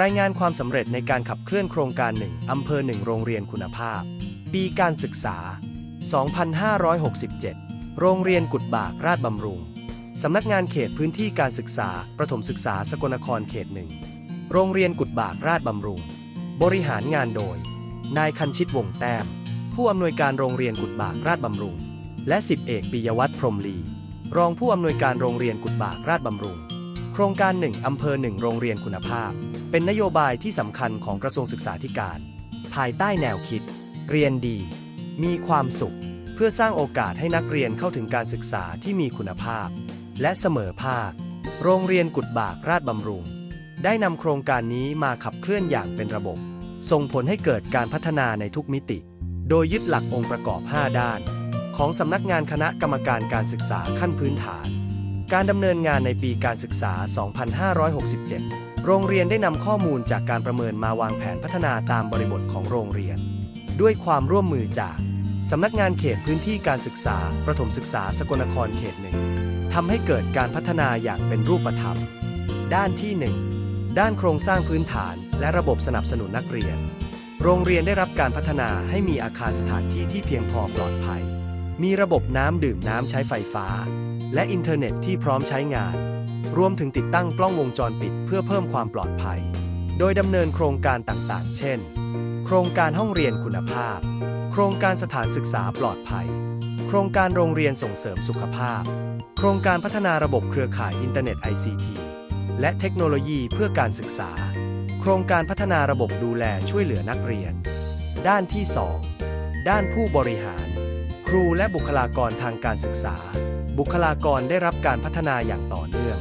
รายงานความสำเร็จในการขับเคลื่อนโครงการหนึ่งอำเภอหนึ่งโรงเรียนคุณภาพ ปีการศึกษา 2567 โรงเรียนกุดบากราชบำรุง สำนักงานเขตพื้นที่การศึกษา ประถมศึกษาสกลนครเขตหนึ่ง โรงเรียนกุดบากราชบำรุง บริหารงานโดย นายคันชิตวงแต้ม ผู้อำนวยการโรงเรียนกุดบากราชบำรุง และสิบเอกปิยวัฒน์พรมลี รองผู้อำนวยการโรงเรียนกุดบากราชบำรุง ครงการหนึ่งอำเภอหนึ่งโรงเรียนคุณภาพ เป็นนโยบายที่สำคัญของกระทรวงศึกษาธิการ ภายใต้แนวคิด เรียนดี มีความสุข เพื่อสร้างโอกาสให้นักเรียนเข้าถึงการศึกษาที่มีคุณภาพ และเสมอภาค โรงเรียนกุดบากราชบำรุง ได้นำโครงการนี้มาขับเคลื่อนอย่างเป็นระบบ ส่งผลให้เกิดการพัฒนาในทุกมิติ โดยยึดหลักองค์ประกอบ 5 ด้าน ของสำนักงานคณะกรรมการการศึกษาขั้นพื้นฐาน การดำเนินงานในปีการศึกษา 2567 โรงเรียนได้นำข้อมูลจากการประเมินมาวางแผนพัฒนาตามบริบทของโรงเรียน ด้วยความร่วมมือจากสำนักงานเขตพื้นที่การศึกษา ประถมศึกษาสกลนครเขตหนึ่งทำให้เกิดการพัฒนาอย่างเป็นรูปธรรม ด้านที่ 1 ด้านโครงสร้างพื้นฐาน และระบบสนับสนุนนักเรียน โรงเรียนได้รับการพัฒนาให้มีอาคารสถานที่ที่เพียงพอปลอดภัย มีระบบน้ำดื่มน้ำใช้ไฟฟ้า และอินเทอร์เน็ตที่พร้อมใช้งาน รวมถึงติดตั้งกล้องวงจรปิดเพื่อเพิ่มความปลอดภัย โดยดำเนินโครงการต่างๆ เช่น โครงการห้องเรียนคุณภาพ โครงการสถานศึกษาปลอดภัย โครงการโรงเรียนส่งเสริมสุขภาพ โครงการพัฒนาระบบเครือข่ายอินเทอร์เน็ต ICT และเทคโนโลยีเพื่อการศึกษา โครงการพัฒนาระบบดูแลช่วยเหลือนักเรียน ด้านที่ 2 ด้านผู้บริหาร ครูและบุคลากรทางการศึกษา บุคลากรได้รับการพัฒนาอย่างต่อเนื่อง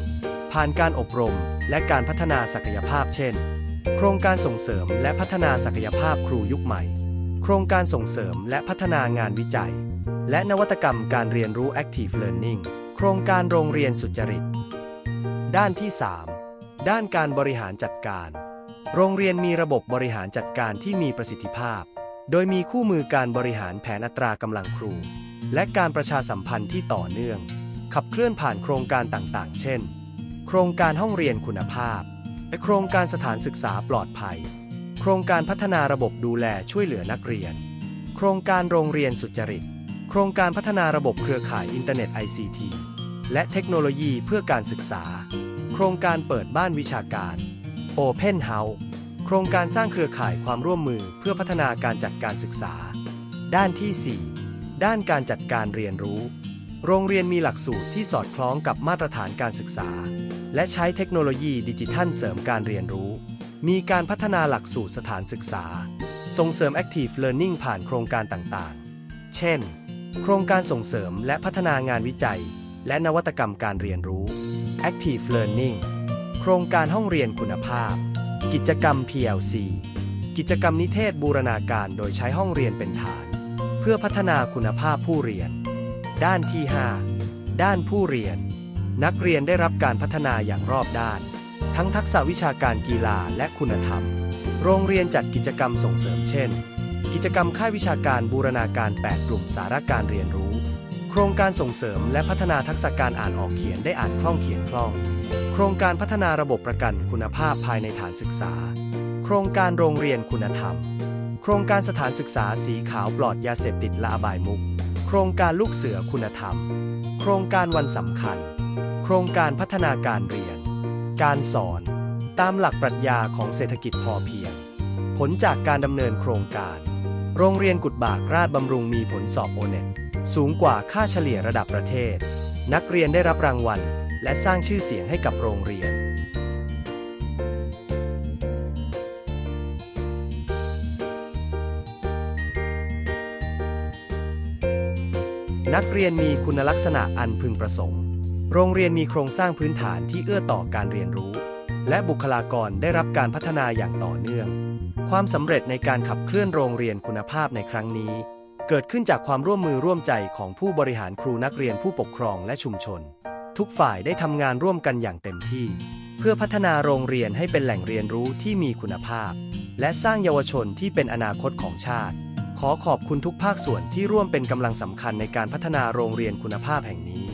ผ่านการอบรมและการพัฒนาศักยภาพเช่น โครงการส่งเสริมและพัฒนาศักยภาพครูยุคใหม่ โครงการส่งเสริมและพัฒนางานวิจัย และนวัตกรรมการเรียนรู้ Active Learning โครงการโรงเรียนสุจริต ด้านที่ 3 ด้านการบริหารจัดการ โรงเรียนมีระบบบริหารจัดการที่มีประสิทธิภาพ โดยมีคู่มือการบริหารแผนอัตรากำลังครู และการประชาสัมพันธ์ที่ต่อเนื่อง ขับเคลื่อนผ่านโครงการต่างๆ เช่น โครงการห้องเรียนคุณภาพ และโครงการสถานศึกษาปลอดภัย โครงการพัฒนาระบบดูแลช่วยเหลือนักเรียน โครงการโรงเรียนสุจริต โครงการพัฒนาระบบเครือข่ายอินเทอร์เน็ต ICT และเทคโนโลยีเพื่อการศึกษา โครงการเปิดบ้านวิชาการ Open House โครงการสร้างเครือข่ายความร่วมมือเพื่อพัฒนาการจัดการศึกษา ด้านที่ 4 ด้านการจัดการเรียนรู้ โรงเรียนมีหลักสูตรที่สอดคล้องกับมาตรฐานการศึกษา และใช้เทคโนโลยีดิจิทัลเสริมการเรียนรู้ มีการพัฒนาหลักสูตรสถานศึกษา ส่งเสริม Active Learning ผ่านโครงการต่างๆ เช่น โครงการส่งเสริมและพัฒนางานวิจัย และนวัตกรรมการเรียนรู้ Active Learning โครงการห้องเรียนคุณภาพ กิจกรรม PLC กิจกรรมนิเทศบูรณาการโดยใช้ห้องเรียนเป็นฐาน พื่อพัฒนาคุณภาพผู้เรียน ด้านที่ 5 ด้านผู้เรียน นักเรียนได้รับการพัฒนาอย่างรอบด้าน ทั้งทักษะวิชาการกีฬาและคุณธรรม โรงเรียนจัดกิจกรรมส่งเสริมเช่น กิจกรรมค่ายวิชาการบูรณาการ 8 กลุ่มสาระการเรียนรู้ โครงการส่งเสริมและพัฒนาทักษะการอ่านออกเขียนได้อ่านคล่องเขียนคล่อง โครงการพัฒนาระบบประกันคุณภาพภายในฐานศึกษา โครงการโรงเรียนคุณธรรม โครงการสถานศึกษาสีขาวปลอดยาเสพติดและอบายมุก โครงการลูกเสือคุณธรรม โครงการวันสำคัญ โครงการพัฒนาการเรียน การสอน ตามหลักปรัชญาของเศรษฐกิจพอเพียง ผลจากการดำเนินโครงการ โรงเรียนกุดบากราชบำรุงมีผลสอบโอเน็ตสูงกว่าค่าเฉลี่ยระดับประเทศ นักเรียนได้รับรางวัล และสร้างชื่อเสียงให้กับโรงเรียน นักเรียนมีคุณลักษณะอันพึงประสงค์ โรงเรียนมีโครงสร้างพื้นฐานที่เอื้อต่อการเรียนรู้ และบุคลากรได้รับการพัฒนาอย่างต่อเนื่อง ความสำเร็จในการขับเคลื่อนโรงเรียนคุณภาพในครั้งนี้ เกิดขึ้นจากความร่วมมือร่วมใจของผู้บริหารครูนักเรียนผู้ปกครองและชุมชน ทุกฝ่ายได้ทำงานร่วมกันอย่างเต็มที่ เพื่อพัฒนาโรงเรียนให้เป็นแหล่งเรียนรู้ที่มีคุณภาพ และสร้างเยาวชนที่เป็นอนาคตของชาติ ขอขอบคุณทุกภาคส่วนที่ร่วมเป็นกำลังสำคัญในการพัฒนาโรงเรียนคุณภาพแห่งนี้